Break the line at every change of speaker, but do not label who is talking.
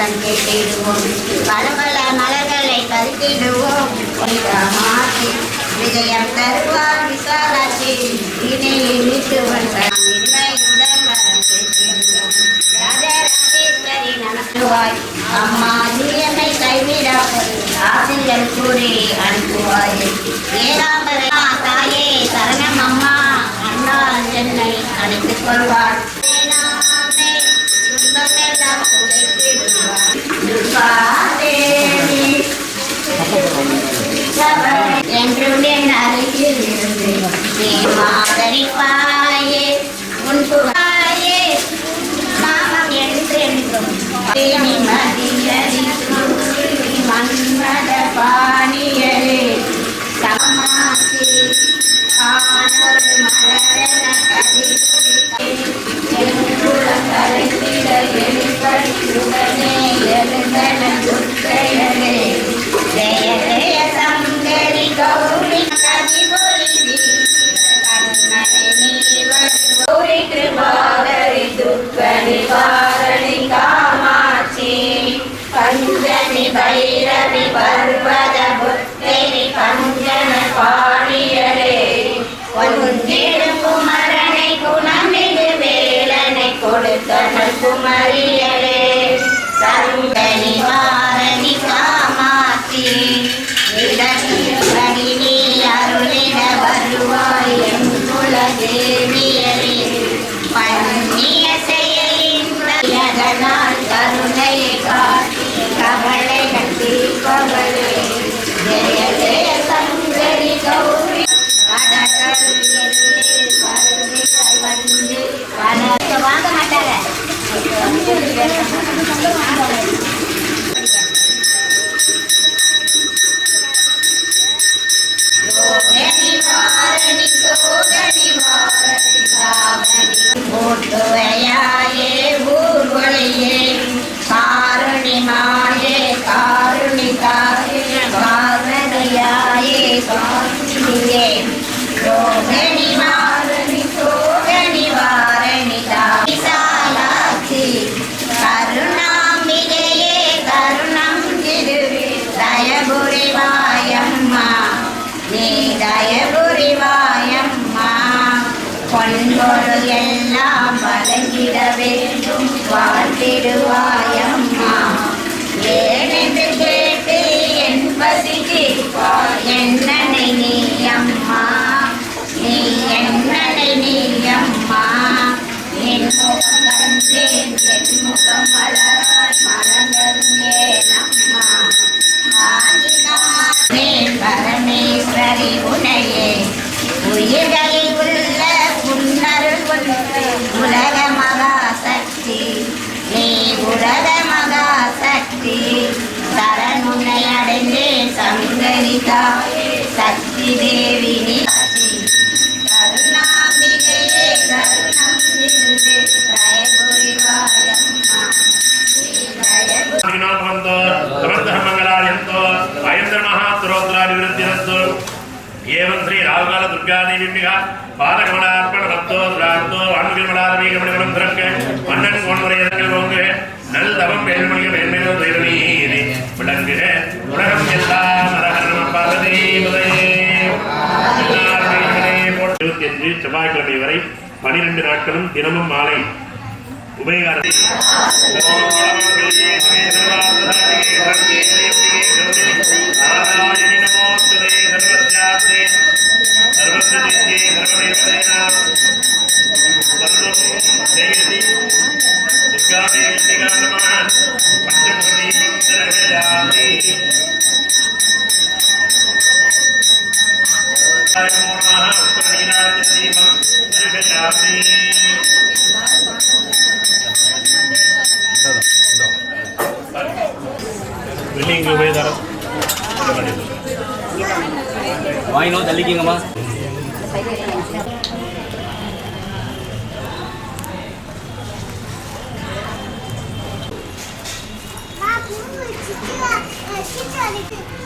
உரிமையுடன் கரம் கெட்டிடுவோம். பல பல மலர்களை பறித்திடுவோம். விஜயம் தருவார் விசாலாட்சி. இணையை மீட்டு வந்தார். உரிமையுடன் கரம் கெட்டிடுவோம். ராஜராஜேஸ்வரி நமக்குவாய் அம்மா தீயமை கைவிடாமல் ஆசிரியர் கூறி அனுப்புவாய். ஏகாம்பர தாயே சரணம் அம்மா. அண்ணால் என்னை அழைத்துக் கொள்வார். என்று துன்பமெல்லாம் துடைத்திடுவார். பஞ்சன பாணியரே ஒன்றிடும் குமரனை வேண்டும் சரண் உன்னை அடைந்து சங்கரிதா சக்தி
தேவினி ஏவன் ஸ்ரீ ராகுகால துர்காதேவிமிகா பாதகமலார்ப்பண பக்தோ திரார்த்தோ வான்கிரமலார்வீகமணிமலம் திறக்க மன்னன் கோன்முறை இடங்கள் தவம் வேல்மணிய பெண்மையோ தெய்வநீதி விளங்குக. உலகம் எல்லாம் இருபத்தி அஞ்சு செவ்வாய்க்கிழமை வரை பனிரெண்டு நாட்களும் தினமும் மாலை உபயகாரத்தை நாராயணி நமோஸ்துதே சர்வம் ஜெயதி துர்காதேவிகா நமः பஞ்சமுகதீபம்
வாங்கினோம் தள்ளிக்கிங்கம்மா
Thank you.